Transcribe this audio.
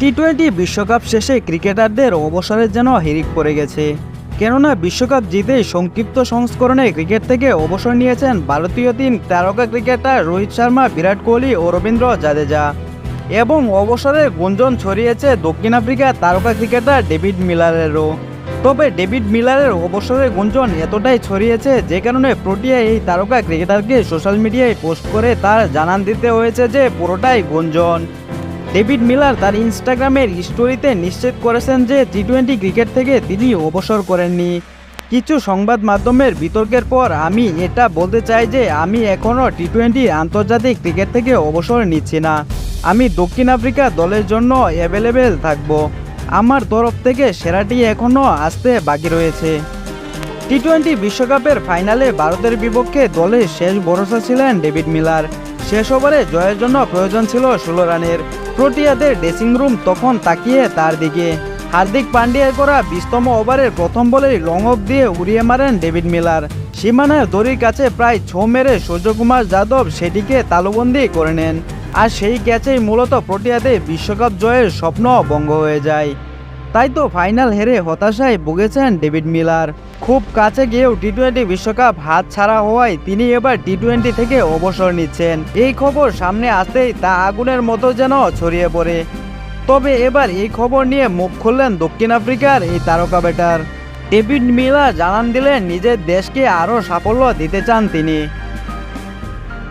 T twenty বিশ্বকাপ শেষে ক্রিকেটারদের অবসরের যেন হিরিক পড়ে গেছে। কেননা বিশ্বকাপ জিতেই সংক্ষিপ্ত সংস্করণে ক্রিকেট থেকে অবসর নিয়েছেন ভারতীয় তিন তারকা ক্রিকেটার রোহিত শর্মা, বিরাট কোহলি ও রবীন্দ্র জাদেজা। এবং অবসরের গুঞ্জন ছড়িয়েছে দক্ষিণ আফ্রিকার তারকা ক্রিকেটার ডেভিড মিলারেরও। তবে ডেভিড মিলারের অবসরের গুঞ্জন এতটাই ছড়িয়েছে যে কারণে প্রোটিয়া এই তারকা ক্রিকেটারকে সোশ্যাল মিডিয়ায় পোস্ট করে তার জানান দিতে হয়েছে যে পুরোটাই গুঞ্জন। ডেভিড মিলার তার ইনস্টাগ্রামের স্টোরিতে নিশ্চিত করেছেন যে টি টোয়েন্টি ক্রিকেট থেকে তিনি অবসর করেননি। কিছু সংবাদ মাধ্যমের বিতর্কের পর আমি এটা বলতে চাই যে আমি এখনও টি টোয়েন্টি আন্তর্জাতিক ক্রিকেট থেকে অবসর নিচ্ছি না। আমি দক্ষিণ আফ্রিকা দলের জন্য অ্যাভেলেবেল থাকব। আমার তরফ থেকে সেরাটি এখনও আসতে বাকি রয়েছে। টি টোয়েন্টি বিশ্বকাপের ফাইনালে ভারতের বিপক্ষে দলের শেষ ভরসা ছিলেন ডেভিড মিলার। শেষ ওভারে জয়ের জন্য প্রয়োজন ছিল ষোলো রানের। প্রোটিয়াদের ড্রেসিং রুম তখন তাকিয়ে তার দিকে। হার্দিক পান্ডিয়ার করা বিশতম ওভারের প্রথম বলেই লং অফ দিয়ে উড়িয়ে মারেন ডেভিড মিলার। সীমানায় দড়ির কাছে প্রায় ছো মেরে সূর্যকুমার যাদব সেটিকে তালুবন্দি করে নেন। আর সেই ক্যাচেই মূলত প্রোটিয়াদের বিশ্বকাপ জয়ের স্বপ্ন ভঙ্গ হয়ে যায়। তাই তো ফাইনাল হেরে হতাশায় ভুগেছেন ডেভিড মিলার। খুব কাছে গিয়েও টি টোয়েন্টি বিশ্বকাপ হাত ছাড়া হওয়ায় তিনি এবার টি টোয়েন্টি থেকে অবসর নিচ্ছেন। এই খবর সামনে আসতেই তা আগুনের মতো যেন ছড়িয়ে পড়ে। তবে এবার এই খবর নিয়ে মুখ খুললেন দক্ষিণ আফ্রিকার এই তারকা ব্যাটার। ডেভিড মিলার জানান দিলেন নিজের দেশকে আরও সাফল্য দিতে চান তিনি।